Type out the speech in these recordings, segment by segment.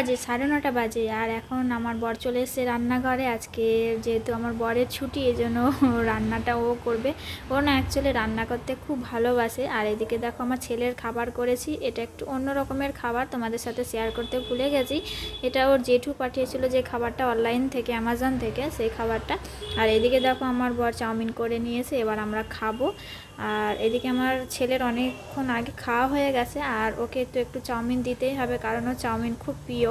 বাজে, সাড়ে নটা বাজে। আর এখন আমার বর চলে এসেছে রান্নাঘরে। আজকে যেহেতু আমার বরের ছুটি এই জন্য রান্নাটা ও করবে। ও না অ্যাকচুয়ালি রান্না করতে খুব ভালোবাসে। আর এদিকে দেখো আমার ছেলের খাবার করেছি। এটা একটু অন্য রকমের খাবার, তোমাদের সাথে শেয়ার করতে ভুলে গেছি। এটা ওর জেঠু পাঠিয়েছিল যে খাবারটা অনলাইন থেকে অ্যামাজন থেকে, সেই খাবারটা। আর এদিকে দেখো আমার বর চাউমিন করে নিয়েছে। এবার আমরা খাব। আর এদিকে আমার ছেলের অনেকক্ষণ আগে খাওয়া হয়ে গেছে, আর ওকে তো একটু চাউমিন দিতেই হবে, কারণ ও চাউমিন খুব প্রিয়।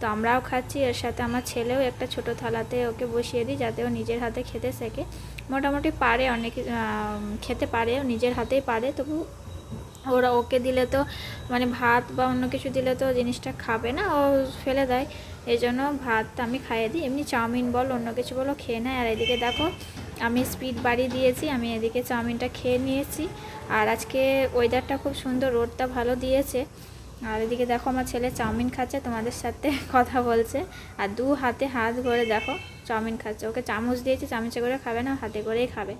তো আমরাও খাচ্ছি, এর সাথে আমার ছেলেও একটা ছোট থালাতে ওকে বসিয়ে দিই, যাতে ও নিজের হাতে খেতে শেখে। মোটামুটি পারে অনেক খেতে পারে নিজের হাতেই পারে, তবু ওরা ওকে দিলে তো মানে ভাত বা অন্য কিছু দিলে তো জিনিসটা খাবে না, ও ফেলে দেয়। এই জন্য ভাত আমি খাইয়ে দিই, এমনি চাউমিন বল, অন্য কিছু বলো খেয়ে নেয়। আর এদিকে দেখো আমি স্পিড বাড়ি দিয়েছি, আমি এদিকে চাউমিনটা খেয়ে নিয়েছি। আর আজকে ওয়েদারটা খুব সুন্দর রোডটা ভালো দিয়েছে। আর এদিকে দেখো আমার ছেলে চাউমিন খাচ্ছে, তোমাদের সাথে কথা বলছে। আর দু হাতে হাত ভরে দেখো চাউমিন খাচ্ছে। ওকে চামচ দিয়েছি, চামচে করে খাবে না, হাতে করেই খাবে।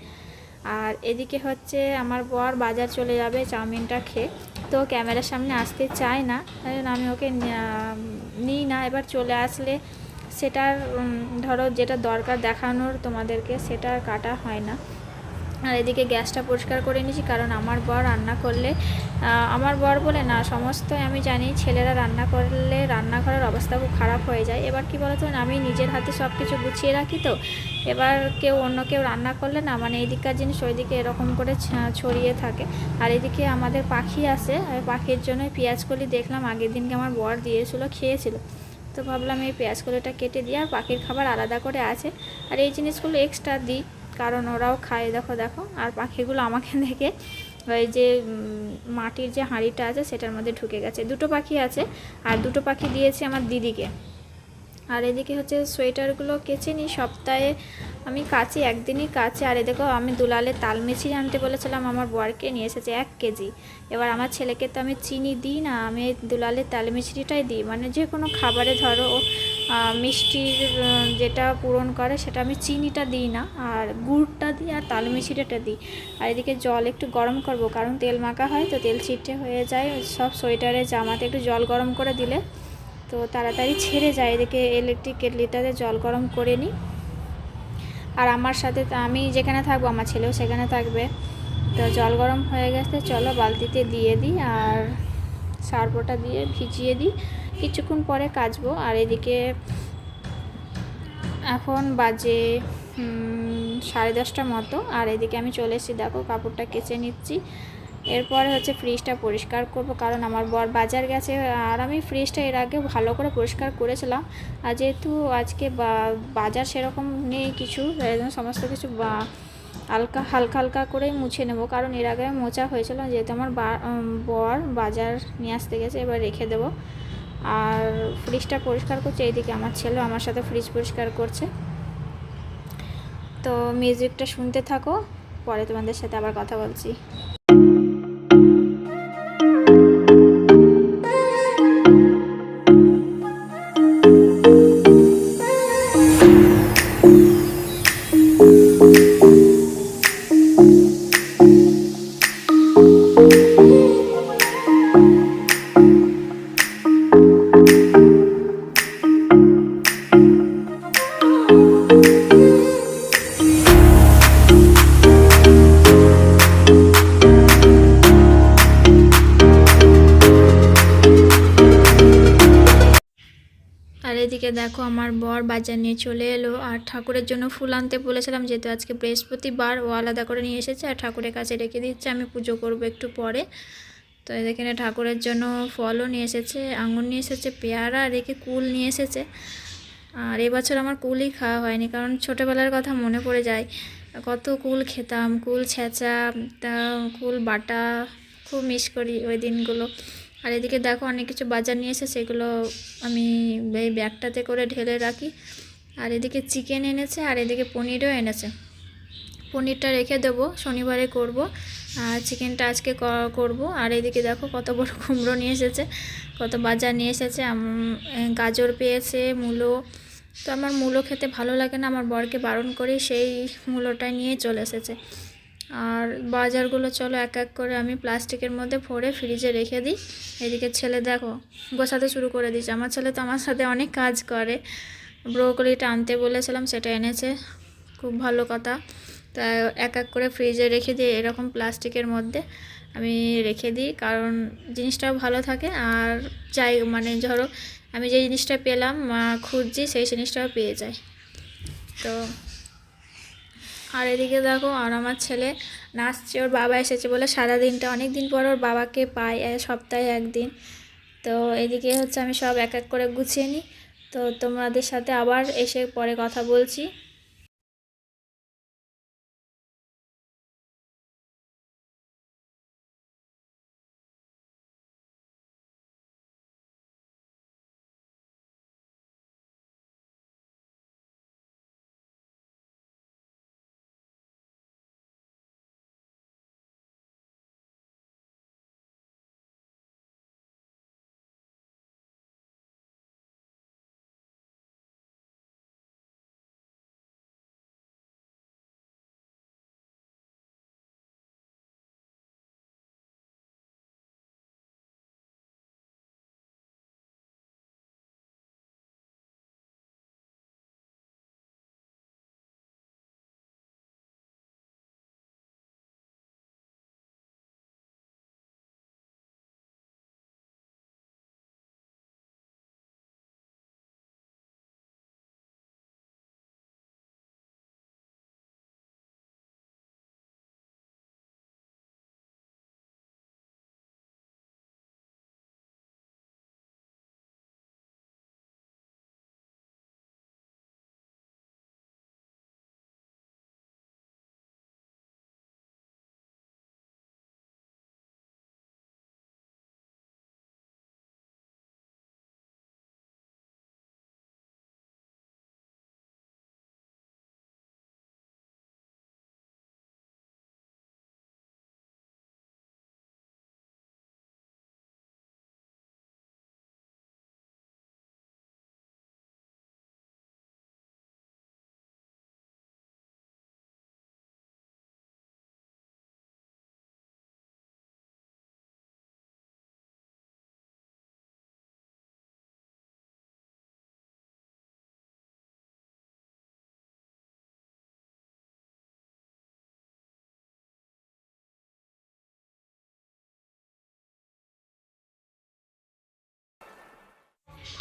আর এদিকে হচ্ছে আমার বর বাজার চলে যাবে চাউমিনটা খেয়ে। তো ক্যামেরার সামনে আসতে চায় না আমি ওকে নিই না। এবার চলে আসলে সেটার ধরো যেটা দরকার দেখানোর তোমাদেরকে সেটা কাটা হয় না। আর এদিকে গ্যাসটা পরিষ্কার করে নিয়েছি, কারণ আমার বর রান্না করলে আমার বর বলে না সমস্ত আমি জানি ছেলেরা রান্না করলে রান্নাঘরের অবস্থা খুব খারাপ হয়ে যায়। এবার কি বলতো, আমি নিজের হাতে সব কিছু গুছিয়ে রাখি তো, এবার কেউ অন্য কেউ রান্না করলে না মানে এদিককার জিনিস ওইদিকে এরকম করে ছড়িয়ে থাকে। আর এদিকে আমাদের পাখি আছে পাখির জন্য পেঁয়াজ কলি দেখলাম, আগের দিনকে আমার বর দিয়েছিল, খেয়েছিল। তো ভাবলাম এই পেঁয়াজ কলিটা কেটে দিই আর পাখির খাবার আলাদা করে আছে। আর এই জিনিসগুলো এক্সট্রা দিই, কারণ ওরাও খায়, দেখো দেখো। আর পাখিগুলো আমাকে দেখে ওই যে মাটির যে হাঁড়িটা আছে, সেটার মধ্যে ঢুকে গেছে। দুটো পাখি আছে, আর দুটো পাখি দিয়েছে আমার দিদিকে। আর এদিকে হচ্ছে সোয়েটারগুলো কেচে নিই সপ্তাহে আমি কাচি, একদিনই কাচি। আর এদিকেও আমি দুলালে তাল মিছিয়ে আনতে বলেছিলাম, আমার বরকে নিয়ে এসেছে এক কেজি। এবার আমার ছেলেকে তো আমি চিনি দিই না, আমি দুলালে তাল মিছরিটাই দিই। মানে যে কোনো খাবারে ধরো মিষ্টির যেটা পূরণ করে সেটা আমি চিনিটা দিই না, আর গুড়টা দিই আর তাল মিছরিটা দিই। আর এদিকে জল একটু গরম করব, কারণ তেল মাখা হয় তো তেল ছিটে হয়ে যায়, সব সোয়েটারে, জামাতে একটু জল গরম করে দিলে তো তাড়াতাড়ি ছেড়ে যায়। এদিকে ইলেকট্রিক কেটলিটাতে জল গরম করে নিই। আর আমার সাথে আমি যেখানে থাকব, আমার ছেলেও সেখানে থাকবে। তো জল গরম হয়ে গেছে, চলো বালতিতে দিয়ে দিই আর সার্পোটা দিয়ে ভিজিয়ে দিই। কিছুক্ষণ পরে কাচবো। আর এদিকে এখন বাজে সাড়ে দশটার মতো। আর এদিকে আমি চলে এসেছি। দেখো, কাপড়টা কেচে নিচ্ছি। এরপরে হচ্ছে ফ্রিজটা পরিষ্কার করব, কারণ আমার বর বাজার গেছে, আর আমি ফ্রিজটা এর আগে ভালো করে পরিষ্কার করেছিলাম। আর যেহেতু আজকে বাজার সেরকম নেই কিছু সমস্ত কিছু বা- হালকা হালকা হালকা করেই মুছে নেব। কারণ এর আগে মোচা হয়েছিল, যেহেতু আমার বর বাজার নিয়ে আসতে গেছে, এবার রেখে দেবো। আর ফ্রিজটা পরিষ্কার করছে, এইদিকে আমার ছেলে আমার সাথে ফ্রিজ পরিষ্কার করছে। তো মিউজিকটা শুনতে থাকো, পরে তোমাদের সাথে আবার কথা বলছি। দেখো, আমার বর বাজার নিয়ে চলে এলো আর ঠাকুরের জন্য ফুল আনতে বলেছিলাম, যেহেতু আজকে বৃহস্পতিবার, ও আলাদা করে নিয়ে এসেছে আর ঠাকুরের কাছে রেখে দিচ্ছে, আমি পুজো করব একটু পরে। তো এখানে ঠাকুরের জন্য ফলও নিয়ে এসেছে, আঙুর নিয়ে এসেছে, পেয়ারা আর কুল নিয়ে এসেছে। আর এবছর আমার কুলই খাওয়া হয়নি, কারণ ছোটোবেলার কথা মনে পড়ে যায়, কত কুল খেতাম, কুল ছেঁচা, তা কুল বাটা, খুব মিস করি ওই দিনগুলো। আর এদিকে দেখো অনেক কিছু বাজার নিয়ে এসে সেগুলো আমি এই ব্যাগটাতে করে ঢেলে রাখি। আর এদিকে চিকেন এনেছে আর এদিকে পনিরও এনেছে। পনিরটা রেখে দেবো, শনিবারে করব। আর চিকেনটা আজকে করব। আর এদিকে দেখো কত বড় কুমড়ো নিয়ে এসেছে, কত বাজার নিয়ে এসেছে। গাজর পেয়েছে, মূলো। তো আমার মূলো খেতে ভালো লাগে না, আমার বরকে বারণ করি, সেই মূলোটা নিয়ে চলে এসেছে। আর বাজারগুলো চলো এক এক করে আমি প্লাস্টিকের মধ্যে ভরে ফ্রিজে রেখে দিই। এদিকে ছেলে দেখো, গোছাতে শুরু করে দিয়েছে। আমার ছেলে তো আমার সাথে অনেক কাজ করে। ব্রোকলিটা আনতে বলেছিলাম, সেটা এনেছে। খুব ভালো কথা। তা এক এক করে ফ্রিজে রেখে দিই এরকম প্লাস্টিকের মধ্যে আমি রেখে দিই। কারণ জিনিসটাও ভালো থাকে। আর চাই মানে ধরো, আমি যে জিনিসটা পেলাম খুঁজছি, সেই জিনিসটাও পেয়ে যায়। তো আর এদিকে দেখো, আর আমার ছেলে নাচছে, ওর বাবা এসেছে বলে সারা দিনটা অনেক দিন পর ওর বাবাকে পায় সপ্তাহে একদিন। তো এদিকে হচ্ছে আমি সব এক এক করে গুছিয়ে নিই। তো তোমাদের সাথে আবার এসে পরে কথা বলছি।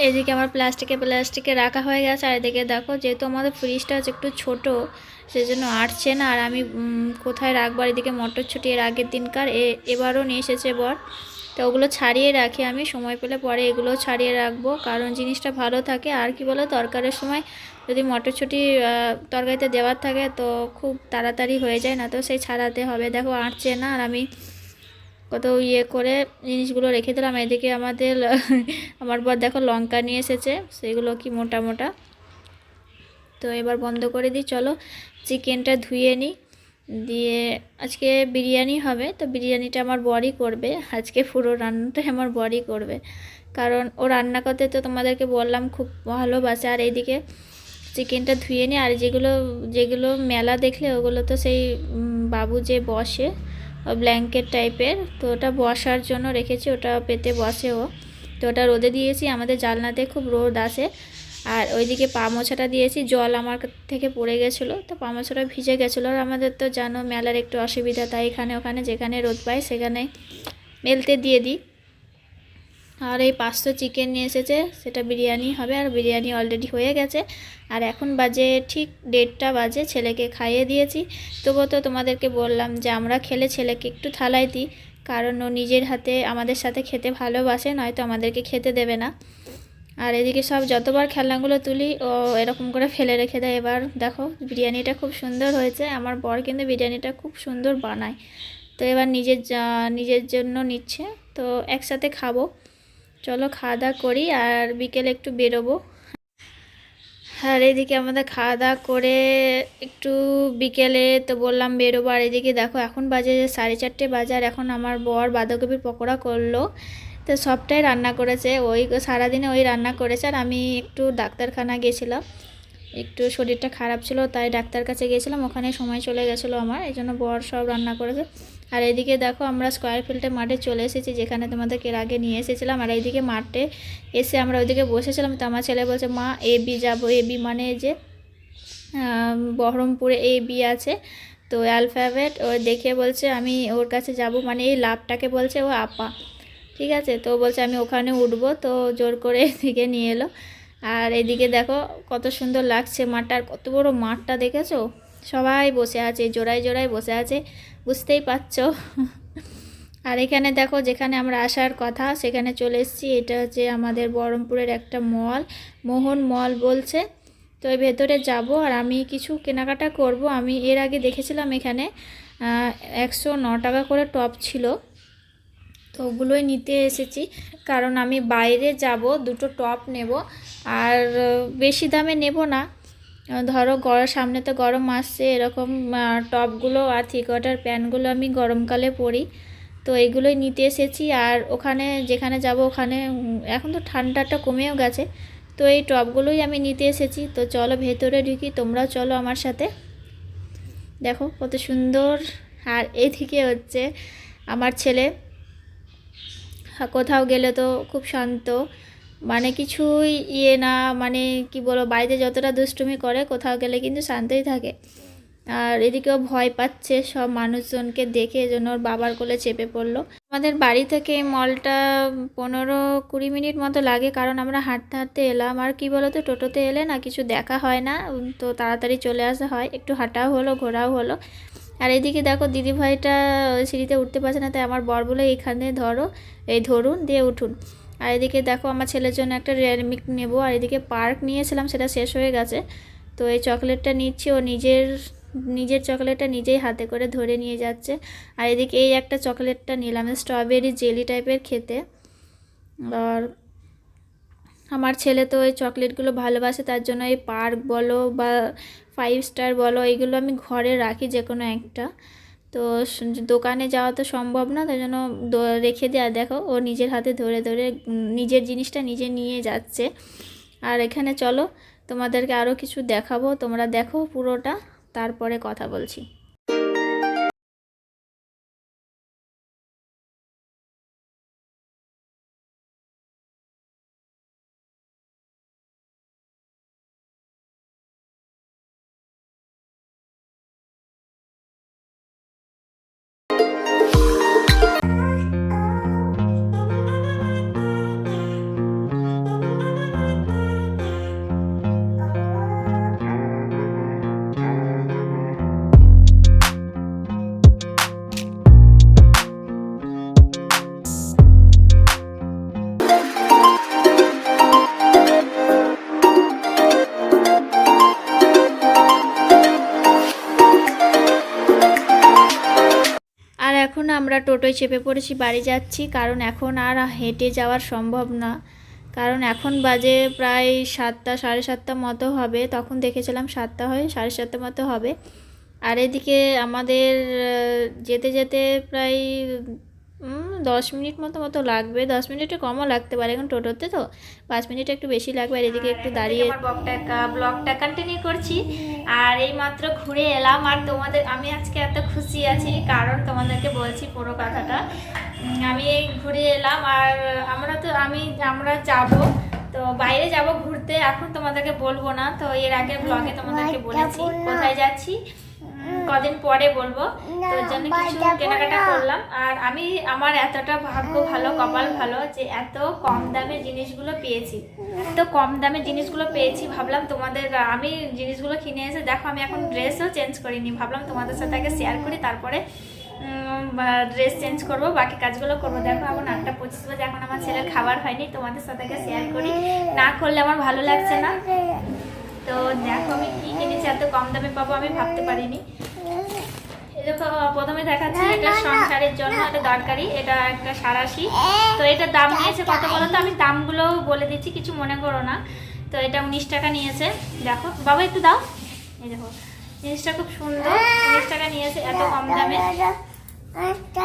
এদিকে আমার প্লাস্টিকে প্লাস্টিকে রাখা হয়ে গেছে আর এদিকে দেখো যেহেতু আমাদের ফ্রিজটা হচ্ছে একটু ছোট সেই জন্য আটছে না। আর আমি কোথায় রাখব? এদিকে মটরছুটি এর আগের দিনকার এবারও নিয়ে এসেছে বর। তো ওগুলো ছাড়িয়ে রাখি আমি সময় পেলে পরে এগুলো ছাড়িয়ে রাখব কারণ জিনিসটা ভালো থাকে। আর কি বলো তরকারির সময় যদি মটরছুটি আহ, তরকারিতে দেওয়ার থাকে তো খুব তাড়াতাড়ি হয়ে যায় না তো সেই ছাড়াতে হবে। দেখো আটছে না আর আমি কত ইয়ে করে জিনিসগুলো রেখে দিলাম। এদিকে আমাদের, আমার বর দেখো লঙ্কা নিয়ে এসেছে, সেগুলো কি মোটা মোটা। তো এবার বন্ধ করে দিই, চলো চিকেনটা ধুয়ে নিই দিয়ে আজকে বিরিয়ানি হবে, তো বিরিয়ানিটা আমার বরই করবে। আজকে পুরো রান্নাটাই আমার বরই করবে। কারণ ও রান্না করতে তো তোমাদেরকে বললাম, খুব ভালোবাসে। আর এইদিকে চিকেনটা ধুয়ে নিই আর যেগুলো যেগুলো মেলা দেখলে ওগুলো তো সেই বাবু যে বসে ব্ল্যাঙ্কেট টাইপের তো ওটা বসার জন্য রেখেছি, ওটা পেতে বসেও তো ওটা রোদে দিয়েছি, আমাদের জালনাতে খুব রোদ আসে আর ওইদিকে পা মোছাটা দিয়েছি, জল আমার থেকে পড়ে গেছিল, তো পা মোছাটা ভিজে গেছিল। আর আমাদের তো জানো, মেলার একটু অসুবিধা, তাই এখানে ওখানে যেখানে রোদ পাই সেখানে মেলতে দিয়ে দিই। আর এই পাঁচশো চিকেন নিয়ে এসেছে, সেটা বিরিয়ানি হবে আর বিরিয়ানি অলরেডি হয়ে গেছে। আর এখন বাজে ঠিক দেড়টা বাজে, ছেলেকে খাইয়ে দিয়েছি। তবুও তো তোমাদেরকে বললাম যে আমরা খেলে ছেলেকে একটু থালায় দিই, কারণ ও নিজের হাতে আমাদের সাথে খেতে ভালোবাসে, নয়তো আমাদেরকে খেতে দেবে না। আর এদিকে সব যতবার খেলনাগুলো তুলি, ও এরকম করে ফেলে রেখে দেয়। এবার দেখো, বিরিয়ানিটা খুব সুন্দর হয়েছে। আমার বর কিন্তু বিরিয়ানিটা খুব সুন্দর বানায়। তো এবার নিজের নিজের জন্য নিচ্ছে। তো একসাথে খাব। চলো খাওয়া দাওয়া করি আর বিকেলে একটু বেরোবো। আর এদিকে আমাদের খাওয়া দাওয়া করে একটু বিকেলে তো বললাম বেরোবো। আর এদিকে দেখো, এখন বাজে সাড়ে চারটে বাজার এখন আমার বর বাঁধাকপির পকোড়া করল। তো সবটাই রান্না করেছে, ওই সারাদিনে ওই রান্না করেছে আর আমি একটু ডাক্তারখানা গেছিলাম। একটু শরীরটা খারাপ ছিল, তাই ডাক্তার কাছে গিয়েছিলাম, ওখানে সময় চলে গেছিল আমার, এই জন্য বর সব রান্না করেছে। আর এদিকে দেখো আমরা স্কোয়ার ফিল্ডে মাঠে চলে এসেছি, যেখানে তোমাদেরকে এর আগে নিয়ে এসেছিলাম। আর এইদিকে মাঠে এসে আমরা ওইদিকে বসেছিলাম, তো আমার ছেলে বলছে, মা, এ বি যাব। এ বি মানে যে বহরমপুরে এ বি আছে। তো অ্যালফাবেট ও দেখে বলছে, আমি ওর কাছে যাব। মানে এই লাভটাকে বলছে ও আপা। ঠিক আছে? তো বলছে, আমি ওখানে উঠবো। তো জোর করে এদিকে নিয়ে এলো। আর এদিকে দেখো কত সুন্দর লাগছে মাঠটা, আর কত বড় মাঠটা দেখেছ? সবাই বসে আছে, জোড়ায় জোড়ায় বসে আছে, বুঝতেই পারছ? আর এখানে দেখো যেখানে আমরা আসার কথা, সেখানে চলে এসেছি, এটা হচ্ছে আমাদের বহরমপুরের একটা মল, মোহন মল বলছে। তো এর ভেতরে যাব, আর আমি কিছু কেনাকাটা করব। আমি এর আগে দেখেছিলাম এখানে একশো ন টাকা করে টপ ছিল। তো ওগুলোই নিতে এসেছি, কারণ আমি বাইরে যাব, দুটো টপ নেব। আর বেশি দামে নেব না। ধরো গরম সামনে তো গরম আসছে, এরকম টপগুলো আর থ্রি কোয়ার্টার প্যান্টগুলো আমি গরমকালে পরি। তো এগুলোই নিতে এসেছি আর ওখানে, যেখানে যাব ওখানে এখন তো ঠান্ডাটা কমেও গেছে। তো এই টপগুলোই আমি নিতে এসেছি। তো চলো ভেতরে ঢুকি, তোমরাও চলো আমার সাথে। দেখো কত সুন্দর। আর এদিকে হচ্ছে আমার ছেলে। কোথাও গেলে তো খুব শান্ত। মানে কিছুই ইয়ে না মানে কি বলো বাড়িতে যতটা দুষ্টুমি করে কোথাও গেলে কিন্তু শান্তই থাকে। আর এদিকেও ভয় পাচ্ছে সব মানুষজনকে দেখে, এজন্য ওর বাবার কোলে চেপে পড়ল। আমাদের বাড়ি থেকে মলটা পনেরো কুড়ি মিনিট মতো লাগে, কারণ আমরা হাঁটতে হাঁটতে এলাম। আর কি বলো তো টোটোতে এলে না কিছু দেখা হয় না, তো তাড়াতাড়ি চলে আসা হয়। একটু হাঁটাও হলো, ঘোরাও হলো। আর এদিকে দেখো, দিদিভাইটা ওই সিঁড়িতে উঠতে পারছে না, তাই আমার বর বলে এখানে ধরো, এই ধরুন, দিয়ে উঠুন। আর এদিকে দেখো আমার ছেলের জন্য একটা রেয়ারমিক নেব। আর এদিকে পার্ক নিয়েছিলাম, সেটা শেষ হয়ে গেছে। তো এই চকলেটটা নিচ্ছি, ও নিজের নিজের চকলেটটা নিজেই হাতে করে ধরে নিয়ে যাচ্ছে। আর এদিকে এই একটা চকলেটটা নিলাম, স্ট্রবেরি জেলি টাইপের খেতে। আর আমার ছেলে তো ওই চকলেটগুলো ভালোবাসে, তার জন্য এই পার্ক বলো বা ফাইভ স্টার বলো, এইগুলো আমি ঘরে রাখি যে কোনো একটা। তো দোকানে যাওয়া তো সম্ভব না, তাই জন্য রেখে দেওয়া দেখো, ও নিজের হাতে ধরে ধরে নিজের জিনিসটা নিজে নিয়ে যাচ্ছে। আর এখানে চলো, তোমাদেরকে আরও কিছু দেখাবো। তোমরা দেখো পুরোটা, তারপরে কথা বলছি। টোটোয় চেপে পড়েছি, বাড়ি যাচ্ছি। কারণ এখন আর হেঁটে যাওয়ার সম্ভব না। কারণ এখন বাজে প্রায় সাতটা, সাড়ে সাতটা মতো হবে। তখন দেখেছিলাম সাতটা হয় সাড়ে সাতটা মতো হবে। আর এদিকে আমাদের যেতে যেতে প্রায় দশ মিনিট মতো মতো লাগবে। দশ মিনিটে কমও লাগতে পারে এখন টোটোতে তো। পাঁচ মিনিট একটু বেশি লাগবে আর এদিকে একটু দাঁড়িয়ে আমার ব্লগটা ব্লগটা কন্টিনিউ করছি। আর এই মাত্র ঘুরে এলাম আর তোমাদের আমি আজকে এত খুশি আছি কারণ তোমাদেরকে বলছি পুরো কথাটা। আমি এই ঘুরে এলাম আর আমরা তো আমি আমরা যাব। তো বাইরে যাব ঘুরতে এখন তোমাদেরকে বলব না। তো এর আগে ব্লগে তোমাদেরকে বলেছি কোথায় যাচ্ছি? কদিন পরে বলব। তো ওর জন্য কিছু কেনাকাটা করলাম। আর আমি আমার এতটা ভাগ্য ভালো কপাল ভালো যে এত কম দামে জিনিসগুলো পেয়েছি। এত কম দামে জিনিসগুলো পেয়েছি ভাবলাম তোমাদের আমি জিনিসগুলো কিনে এসে দেখো আমি এখন ড্রেসও চেঞ্জ করিনি। ভাবলাম তোমাদের সাথে আগে শেয়ার করি তারপরে ড্রেস চেঞ্জ করব বাকি কাজগুলো করব। দেখো এখন আটটা পঁচিশ বাজে এখন আমার ছেলের খাবার হয়নি তোমাদের সাথে আগে শেয়ার করি। না করলে আমার ভালো লাগছে না। তো দেখো আমি কি কিনেছি এত কম দামে পাবো আমি ভাবতে পারিনি। দেখো প্রথমে দেখাচ্ছি এটা সংসারের জন্য এটা দরকারি এটা একটা সারাশি। তো এটার দাম নিয়েছে কত বলো তো? আমি দামগুলো বলে দিচ্ছি কিছু মনে করো না। তো এটা উনিশ টাকা নিয়েছে দেখো। বাবা একটু দাও। এই দেখো জিনিসটা খুব সুন্দর। উনিশ টাকা নিয়েছে এত কম দামে।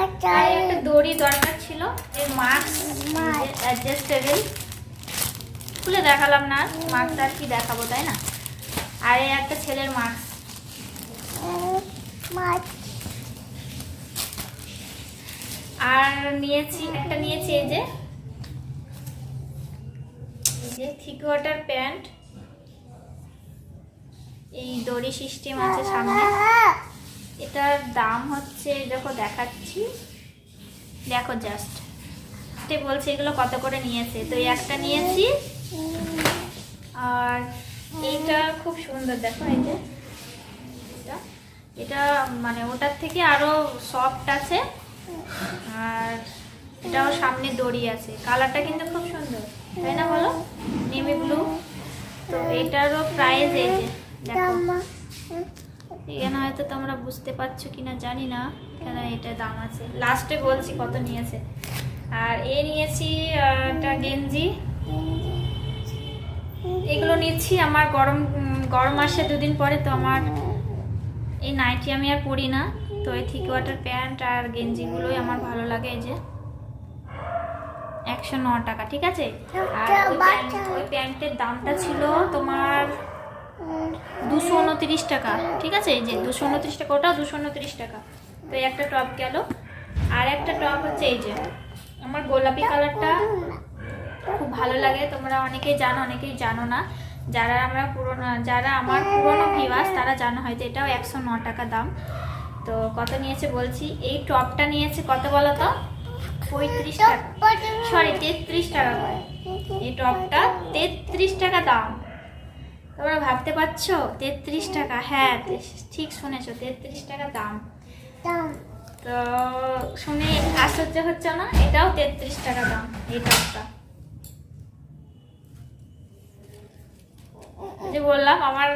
একটা দড়ি দরকার ছিল এই মাস্ক অ্যাডজাস্টেবল। খুলে দেখালাম না মাস্কটা আর কি দেখাবো তাই না? আর এই একটা ছেলের মাস্ক আর নিয়েছি, একটা নিয়েছি এই যে। যে থিক ওয়াটার প্যান্ট। এই দড়ি সিস্টেম আছে সামনে। এটার দাম হচ্ছে, দেখো দেখাচ্ছি। দেখো জাস্ট বলছে এগুলো কত করে নিয়েছে? তো একটা নিয়েছি। আর এইটা খুব সুন্দর, দেখো এই যে। এটা। মানে ওটার থেকে আরও সফট আছে। আর এটাও সামনে দড়ি আছে। কালারটা কিন্তু খুব সুন্দর, তাই না বলো? Navy blue. তো এটারও প্রাইস এই যে এখানে হয়তো তোমরা বুঝতে পারছ কিনা জানি না কেন এটা দাম আছে। লাস্টে বলছি কত নিয়েছে। আর এ নিয়েছি একটা গেঞ্জি। এগুলো নিচ্ছি আমার গরম গরম আসে দুদিন পরে, তো আমার এই নাইটি আমি আর পরি না। তো এই থিক ওয়াটার প্যান্ট আর গেঞ্জিগুলোই আমার ভালো লাগে এই যে। একশো ন টাকা ঠিক আছে? আর ওই প্যান্ট- ওই প্যান্টের দামটা ছিল তোমার দুশো উনত্রিশ টাকা ঠিক আছে? এই যে দুশো উনত্রিশ টাকা ওটাও দুশো উনত্রিশ টাকা। তো এই একটা টপ গেল। আর একটা টপ হচ্ছে এই যে আমার গোলাপি কালারটা খুব ভালো লাগে। তোমরা অনেকেই জানো অনেকেই জানো না। যারা আমরা পুরোনো যারা আমার পুরোনো ভিউয়ার্স তারা জানো হয়তো এটাও একশো ন টাকা দাম। তো কত নিয়েছে বলছি? এই টপটা নিয়েছে কত বলো তো? পঁয়ত্রিশ টাকা। সরি তেত্রিশ টাকা করে। এই টপটা তেত্রিশ টাকা দাম। তোমরা ভাবতে পারছ? তেত্রিশ টাকা। হ্যাঁ ঠিক শুনেছো তেত্রিশ টাকা দাম। তো শুনে আশ্চর্য হচ্ছে না? এটাও তেত্রিশ টাকা দাম এই টপটা। যে বললাম আমার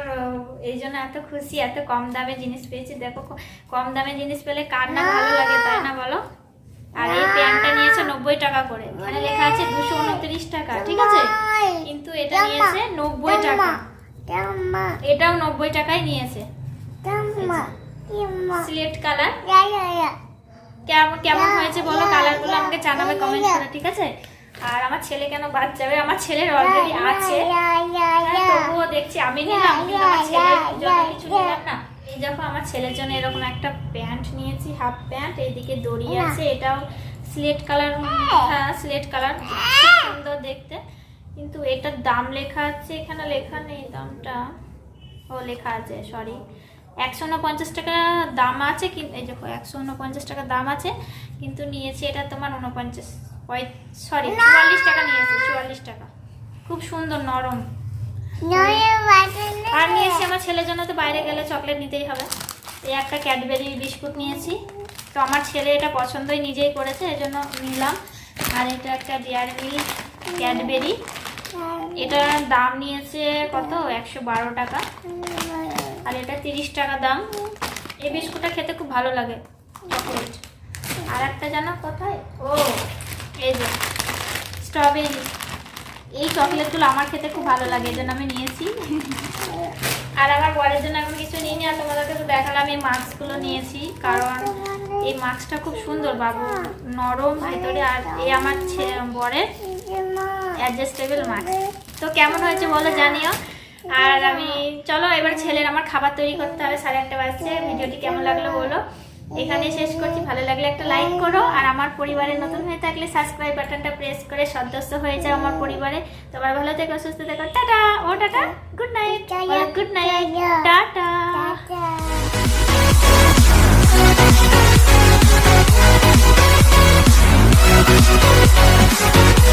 এই জন্য এত খুশি এত কম দামে জিনিস পেয়েছি। দেখো কম দামে জিনিস পেলে কার না ভালো লাগে তাই না বলো? আর এই প্যান্টটা নিয়েছে নব্বই টাকা করে। এখানে লেখা আছে দুশো উনত্রিশ টাকা ঠিক আছে? কিন্তু এটা নিয়েছে নব্বই টাকা। এটাও নব্বই টাকায় নিয়েছে। Slate colour? কেমন কেমন হয়েছে বলো? কালারগুলো আমাকে জানাবে কমেন্ট করে ঠিক আছে? আর আমার ছেলে কেন বাদ যাবে? আমার ছেলের অলরেডি আছে। হ্যাঁ, তবুও দেখছি আমি নিলাম আমার ছেলের জন্য কিছু নিলাম না। এই দেখো আমার ছেলের জন্য এরকম একটা প্যান্ট নিয়েছি হাফ প্যান্ট এইদিকে দড়ি আছে এটাও স্লেট কালার হ্যাঁ। স্লেট কালার সুন্দর দেখতে। কিন্তু এটার দাম লেখা আছে এখানে লেখা নেই দামটা। ও লেখা আছে সরি একশো উনপঞ্চাশ টাকা দাম আছে কিন্তু এই দেখো একশো উনপঞ্চাশ টাকা দাম আছে কিন্তু নিয়েছি এটা তোমার উনপঞ্চাশ। সরি চুয়াল্লিশ টাকা নিয়েছে চুয়াল্লিশ টাকা। খুব সুন্দর নরম। আর নিয়েছি আমার ছেলের জন্য তো বাইরে গেলে চকলেট নিতেই হবে। এই একটা ক্যাডবেরি বিস্কুট নিয়েছি। তো আমার ছেলে এটা পছন্দই নিজেই করেছে এই জন্য নিলাম। আর এটা একটা ডেয়ারি মিল্ক ক্যাডবেরি। এটার দাম নিয়েছে কত? একশো বারো টাকা। আর এটা তিরিশ টাকা দাম। এই বিস্কুটটা খেতে খুব ভালো লাগে চকলেট। আর একটা জানো কোথায়? ও এই যে স্ট্রবেরি এই চকলেটগুলো আমার খেতে খুব ভালো লাগে, এই জন্য আমি নিয়েছি। আর আমার বরের জন্য এখন কিছু নিয়ে নিয়ে তোমাদেরকে তো দেখালাম, এই মাস্কগুলো নিয়েছি, কারণ এই মাস্কটা খুব সুন্দর বাবু, নরম ভেতরে, আর এই আমার বরের অ্যাডজাস্টেবল মাস্ক তো কেমন হয়েছে বলো জানিও। আর আমি, চলো এবার ছেলের আমার খাবার তৈরি করতে হবে, সাড়ে আটটা বাজছে, ভিডিওটি কেমন লাগল বলো। এখানে শেষ করছি। ভালো লাগলে একটা লাইক করো। আর আমার পরিবারে নতুন হয়ে থাকলে সাবস্ক্রাইব বাটনটা প্রেস করে সদস্য হয়ে যাও আমার পরিবারে। তোমার ভালো থেকো সুস্থ থেকো। টাটা! ও tata! Good night good night tata